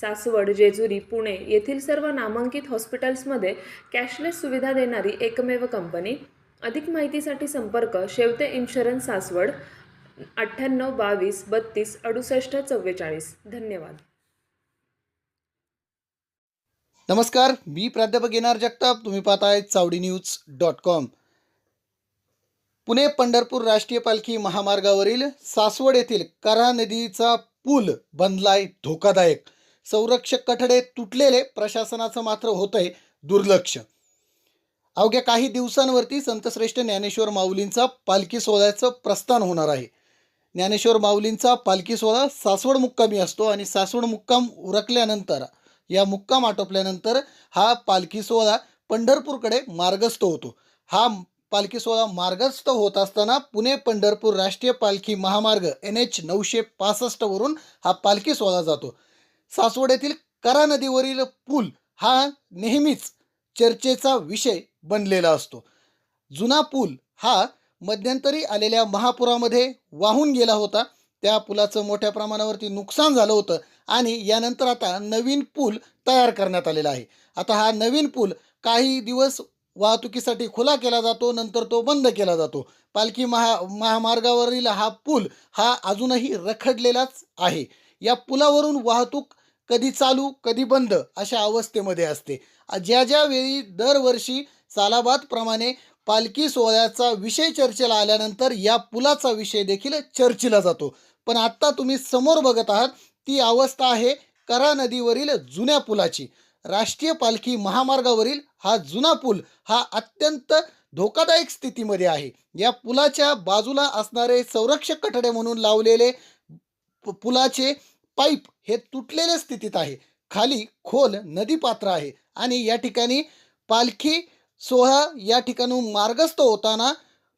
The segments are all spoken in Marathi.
सासवड जेजुरी पुणे येथील सर्व नामांकित हॉस्पिटल्समध्ये कॅशलेस सुविधा देणारी एकमेव कंपनी. अधिक माहितीसाठी संपर्क शेवते इन्शुरन्स सासवड अठ्ठ्याण्णव बावीस बत्तीस अडुसष्ट चव्वेचाळीस. धन्यवाद. नमस्कार मी प्राध्यापक येणार जगताप. तुम्ही पाहताय Chawdi news dot com. Pune Pandharpur राष्ट्रीय पालखी महामार्गावरील सासवड येथील करा नदीचा पूल बनलाय धोकादायक. संरक्षक कठडे तुटलेले प्रशासनाचं मात्र होतंय दुर्लक्ष. अवघ्या काही दिवसांवरती संतश्रेष्ठ ज्ञानेश्वर माऊलींचा पालखी सोहळ्याचं प्रस्थान होणार आहे. ज्ञानेश्वर माऊलींचा पालखी सोहळा सासवड मुक्कामी असतो आणि सासवड मुक्काम उरकल्यानंतर या मुक्काम आटोपल्यानंतर हा पालखी सोहळा पंढरपूरकडे मार्गस्थ होतो. हा पालखी सोहळा मार्गस्थ होत असताना पुणे पंढरपूर राष्ट्रीय पालखी महामार्ग एन एच नऊशे पासष्टवरून हा पालखी सोहळा जातो. सासवड येथील करा नदीवरील पूल हा नेहमीच चर्चेचा विषय बनलेला असतो. जुना पूल हा मध्यंतरी आलेल्या महापुरामध्ये वाहून गेला होता. त्या पुलाचं मोठ्या प्रमाणावरती नुकसान झालं होतं आणि यानंतर आता नवीन पूल तयार करण्यात आलेला आहे. आता हा नवीन पूल काही दिवस वाहतुकीसाठी खुला केला जातो नंतर तो बंद केला जातो. पालखी महा महामार्गावरील हा पूल हा अजूनही रखडलेलाच आहे. या पुलावरून वाहतूक कधी चालू कधी बंद अशा अवस्थेमध्ये असते. ज्या ज्या वेळी दरवर्षी सालाबादप्रमाणे पालखी सोहळ्याचा विषय चर्चेला आल्यानंतर या पुलाचा विषय देखील चर्चेला जातो. पण आत्ता तुम्ही समोर बघत आहात ती अवस्था आहे करा नदीवरील जुन्या पुलाची. राष्ट्रीय पालखी महामार्गावरील हा जुना पूल हा अत्यंत धोकादायक स्थितीमध्ये आहे. या पुलाच्या बाजूला असणारे संरक्षक कठडे म्हणून लावलेले पुलाचे पाईप हे तुटलेल्या स्थितीत आहे. खाली खोल नदीपात्र आहे आणि या ठिकाणी पालखी सोहळा या ठिकाणून मार्गस्थ होताना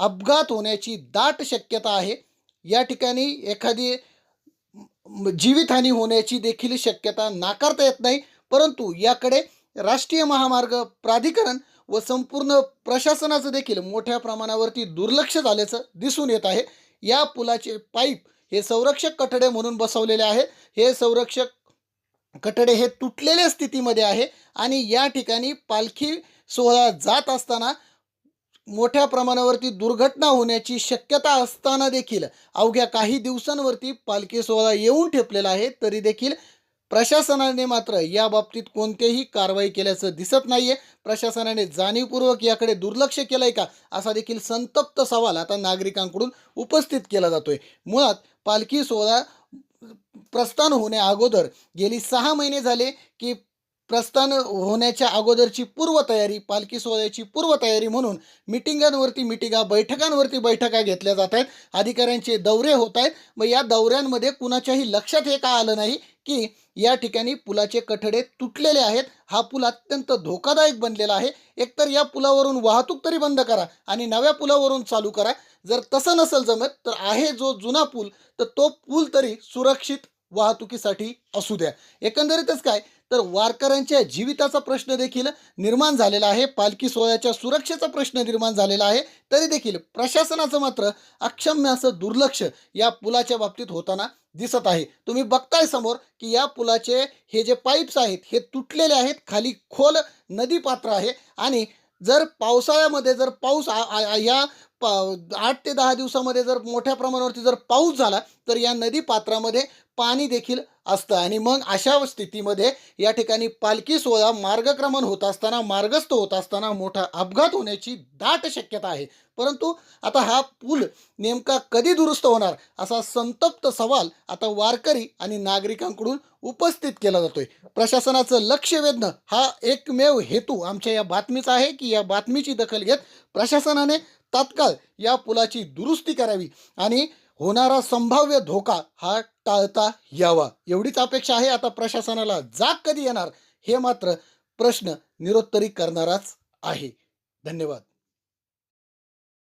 अपघात होण्याची दाट शक्यता आहे. या ठिकाणी एखादी जीवितहानी होण्याची देखील शक्यता नाकारता येत नाही. परंतु याकडे राष्ट्रीय महामार्ग प्राधिकरण व संपूर्ण प्रशासनाचं देखील मोठ्या प्रमाणावरती दुर्लक्ष झाल्याचं दिसून येत आहे. या पुलाचे पाईप हे संरक्षक कठडे म्हणून बसवलेले आहे. हे संरक्षक कठडे हे तुटलेल्या स्थितीमध्ये आहे आणि या ठिकाणी पालखी सोहळा जात असताना मोठ्या प्रमाणावरती दुर्घटना होण्याची शक्यता असताना देखील अवघ्या काही दिवसांवरती पालखी सोहळा येऊन ठेपलेला आहे. तरी देखील प्रशासनाने मात्र या बाबतीत कोणतेही कारवाई केल्याचं दिसत नाहीये. प्रशासनाने जाणीवपूर्वक याकडे दुर्लक्ष केलंय का? असा देखील संतप्त सवाल आता नागरिकांकडून उपस्थित केला जातोय. मुळात पालखी सोहळा प्रस्थान होण्या अगोदर गेली सहा महिने झाले की प्रस्थान होण्याच्या अगोदरची पूर्वतयारी पालखी सोहळ्याची पूर्वतयारी म्हणून मिटिंगांवरती मिटिंगा बैठकांवरती बैठका घेतल्या जात आहेत. अधिकाऱ्यांचे दौरे होत आहेत. मग या दौऱ्यांमध्ये कुणाच्याही लक्षात हे का आलं नाही की या ठिकाणी पुलाचे कठडे तुटलेले आहेत? हा पूल अत्यंत धोकादायक बनलेला आहे. एकतर या पुलावरून वाहतूक तरी बंद करा आणि नव्या पुलावरून चालू करा. जर तसं नसेल जमत तर आहे जो जुना पूल तर तो पूल तरी सुरक्षित वाहतुकीसाठी असू द्या. एकंदरीतच काय तर वारकऱ्यांच्या जीविताचा प्रश्न देखील निर्माण झालेला आहे. पालखी सोहळ्याच्या सुरक्षेचा प्रश्न निर्माण झालेला आहे. तरी देखील प्रशासनाचं मात्र अक्षम्य असं दुर्लक्ष या पुलाच्या बाबतीत होताना दिसत आहे. तुम्ही बघताय समोर की या पुलाचे हे जे पाईप्स आहेत हे तुटलेले आहेत. खाली खोल नदी पात्र आहे. आणि जर पावसाळ्यामध्ये जर पाऊस आ- या पा आठ ते दहा दिवसामध्ये जर मोठ्या प्रमाणावरती जर पाऊस झाला तर या नदी पात्रामध्ये पाणी देखील असतं. आणि मग अशा स्थितीमध्ये या ठिकाणी पालखी सोहळा मार्गक्रमण होत असताना मार्गस्थ होत असताना मोठा अपघात होण्याची दाट शक्यता आहे. परंतु आता हा पूल नेमका कधी दुरुस्त होणार असा संतप्त सवाल आता वारकरी आणि नागरिकांकडून उपस्थित केला जातोय. प्रशासनाचं लक्ष वेधणं हा एकमेव हेतू आमच्या या बातमीचा आहे की या बातमीची दखल घेत प्रशासनाने तात्काळ या पुलाची दुरुस्ती करावी आणि होणारा संभाव्य धोका हा टाळता यावा. एवढीच अपेक्षा आहे. आता प्रशासनाला जाग कधी येणार? हे मात्र प्रश्न निरोत्तरी करणाराच आहे. धन्यवाद.